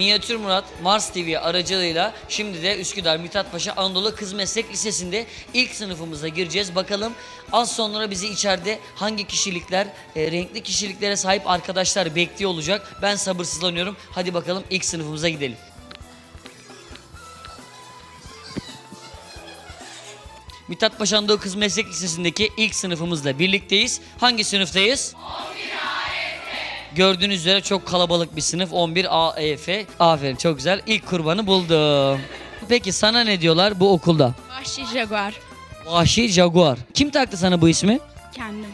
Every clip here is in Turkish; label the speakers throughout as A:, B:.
A: Minyatür Murat Mars TV aracılığıyla şimdi de Üsküdar Mithat Paşa Anadolu Kız Meslek Lisesi'nde ilk sınıfımıza gireceğiz. Bakalım az sonra bizi içeride hangi kişilikler, e, renkli kişiliklere sahip arkadaşlar bekliyor olacak. Ben sabırsızlanıyorum. Hadi bakalım ilk sınıfımıza gidelim. Mithat Paşa Anadolu Kız Meslek Lisesi'ndeki ilk sınıfımızla birlikteyiz. Hangi sınıftayız? Gördüğünüz üzere çok kalabalık bir sınıf 11 AEF. Aferin çok güzel. İlk kurbanı buldum. Peki sana ne diyorlar bu okulda?
B: Vahşi Jaguar.
A: Vahşi Jaguar. Kim taktı sana bu ismi?
B: Kendim.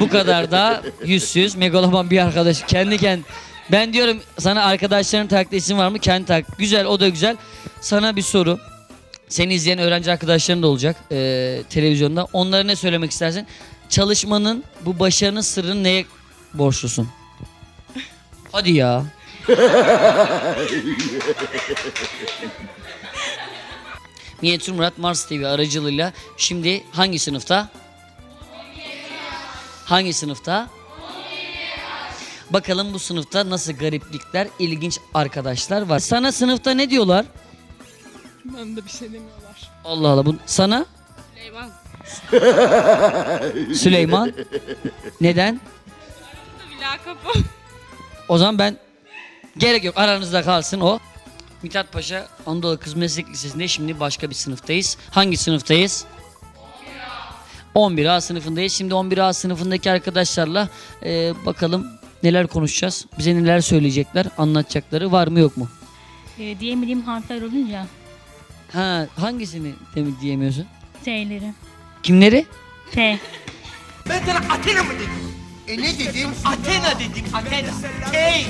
A: Bu kadar da yüzsüz, megaloman bir arkadaş. Kendi kend. Ben diyorum sana arkadaşların taktığı isim var mı? Kendi tak. Güzel o da güzel. Sana bir soru. Seni izleyen öğrenci arkadaşların da olacak eee, televizyonda. Onlara ne söylemek istersin? Çalışmanın, bu başarının sırrını neye borçlusun? Hadi ya. Minyatür Murat Mars TV aracılığıyla şimdi hangi sınıfta? Hangi sınıfta? Bakalım bu sınıfta nasıl gariplikler, ilginç arkadaşlar var. Sana sınıfta ne diyorlar?
B: Bana da bir şey demiyorlar.
A: Allah Allah. Bu, sana
B: Süleyman.
A: Süleyman. Neden?
B: Bir lakabı.
A: O zaman ben gerek yok aranızda kalsın o. Mithat Paşa Anadolu Kız Meslek Lisesi'nde şimdi başka bir sınıftayız. Hangi sınıftayız? 11A sınıfındayız. Şimdi 11A sınıfındaki arkadaşlarla e, bakalım neler konuşacağız. Bize neler söyleyecekler, anlatacakları var mı yok mu?
C: E, diyemediğim harfler olunca
A: Ha hangisini demek diyemiyorsun?
C: T'leri.
A: Kimleri?
C: T.
D: Ben sana Athena mı dedim?
E: E ne dedim?
D: Athena dedim, Athena. Hey,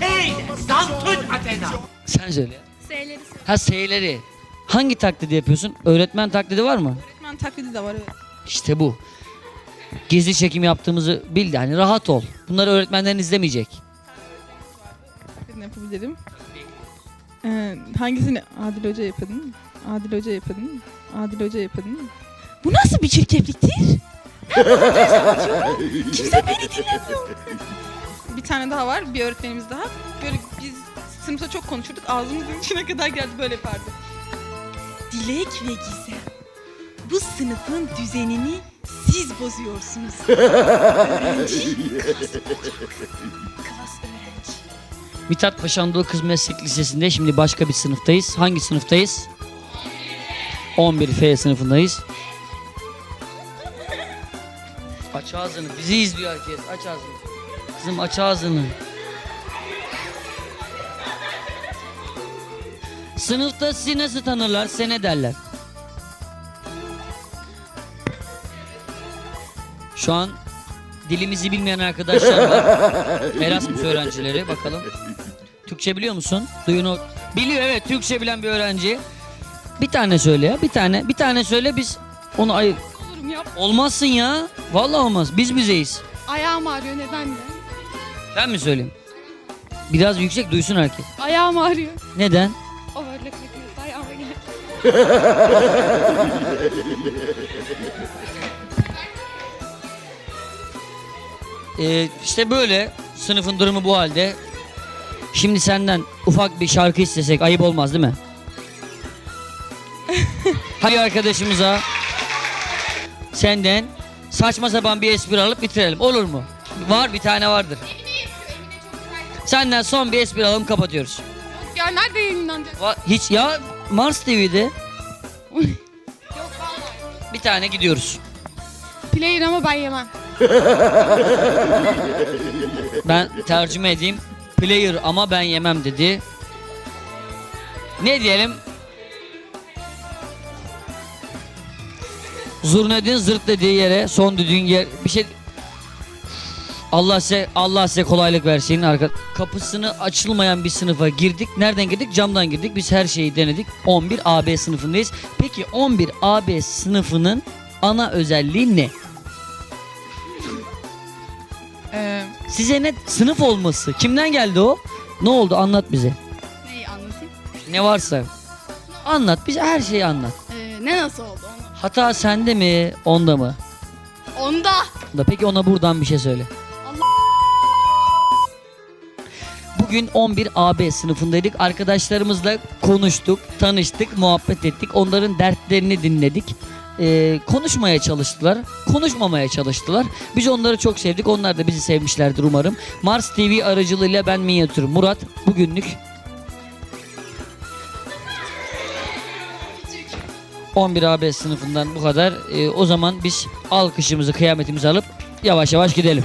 D: hey, Dantun Athena.
A: Sen söyle.
B: S'leri söyle.
A: Ha S'leri. Hangi taklidi yapıyorsun? Öğretmen taklidi var mı?
B: Öğretmen taklidi de var evet.
A: İşte bu. Gizli çekim yaptığımızı bil de hani rahat ol. Bunları öğretmenlerin izlemeyecek.
B: Ne yapabilirim? Ee, hangisini Adil Hoca yapın? Adil Hoca yapın. Adil Hoca yapın. Bu nasıl bir çirkefliktir? Kimse beni dinlemiyor. bir tane daha var, bir öğretmenimiz daha. Böyle biz sınıfta çok konuşurduk, ağzımızın içine kadar geldi böyle yapardı. Dilek ve Gizem, bu sınıfın düzenini siz bozuyorsunuz. öğrenci klas olacak. Klas öğrenci.
A: Mithat Paşa Anadolu Kız Meslek Lisesi'nde şimdi başka bir sınıftayız. Hangi sınıftayız? 11F sınıfındayız. Aç ağzını. Bizi izliyor herkes. Aç ağzını. Kızım aç ağzını. Sınıfta sizi nasıl tanırlar? Size ne derler? Şu an dilimizi bilmeyen arkadaşlar var. Erasmus öğrencileri bakalım. Türkçe biliyor musun? Duyunu biliyor evet Türkçe bilen bir öğrenci. Bir tane söyle ya bir tane bir tane söyle biz onu ayır. Olmazsın ya. Vallahi olmaz. Biz bizeyiz.
B: Ayağım ağrıyor neden de?
A: Ben mi söyleyeyim? Biraz yüksek duysun herkes.
B: Ayağım ağrıyor.
A: Neden?
B: O öyle kırkınız ayağıma.
A: Ee, işte böyle sınıfın durumu bu halde. Şimdi senden ufak bir şarkı istesek ayıp olmaz değil mi? Hadi arkadaşımıza senden saçma sapan bir espri alıp bitirelim olur mu? Var bir tane vardır. Senden son bir espri alalım kapatıyoruz.
B: Ya nerede yayınlanacak?
A: Va- Hiç ya Mars TV'de
B: Yok vallahi.
A: bir tane gidiyoruz.
B: Player ama ben yemem.
A: Ben tercüme edeyim. Player ama ben yemem dedi. Ne diyelim? Zurnedin zırt dediği yere son düdüğün yer bir şey Allah size Allah size kolaylık versin arka kapısını açılmayan bir sınıfa girdik. Nereden girdik? Camdan girdik. Biz her şeyi denedik. 11 AB sınıfındayız. Peki 11 AB sınıfının ana özelliği ne?
B: Ee,
A: Size ne sınıf olması? Kimden geldi o? Ne oldu? Anlat bize.
B: neyi anlatayım?
A: Ne varsa. Anlat bize her şeyi anlat.
B: Ee, ne nasıl oldu?
A: Hata sende mi? Onda mı?
B: Onda.
A: Da peki ona buradan bir şey söyle.
B: Allah.
A: Bu Bugün 11 AB sınıfındaydık. Arkadaşlarımızla konuştuk, tanıştık, muhabbet ettik. Onların dertlerini dinledik. Ee, konuşmaya çalıştılar, konuşmamaya çalıştılar. Biz onları çok sevdik. Onlar da bizi sevmişlerdir umarım. Mars TV aracılığıyla ben minyatür Murat. Bugünlük 11 AB sınıfından bu kadar. Ee, o zaman biz alkışımızı, kıyametimizi alıp yavaş yavaş gidelim.